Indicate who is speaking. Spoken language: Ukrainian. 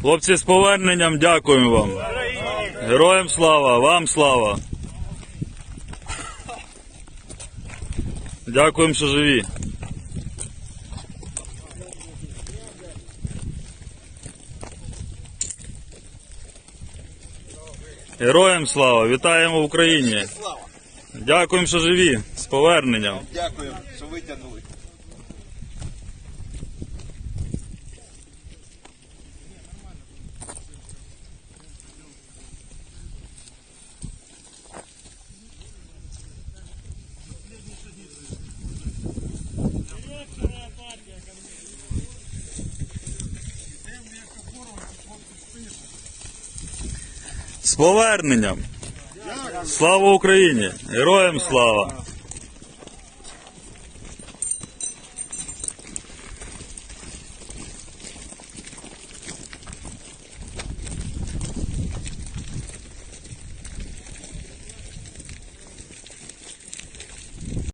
Speaker 1: Хлопці, з поверненням дякуємо вам. Героям слава, вам слава. Дякуємо, що живі. Героям слава! Вітаємо в Україні! Дякуємо, що живі! З поверненням!
Speaker 2: Дякую, що витягнули.
Speaker 1: З поверненням! Слава Україні! Героям слава!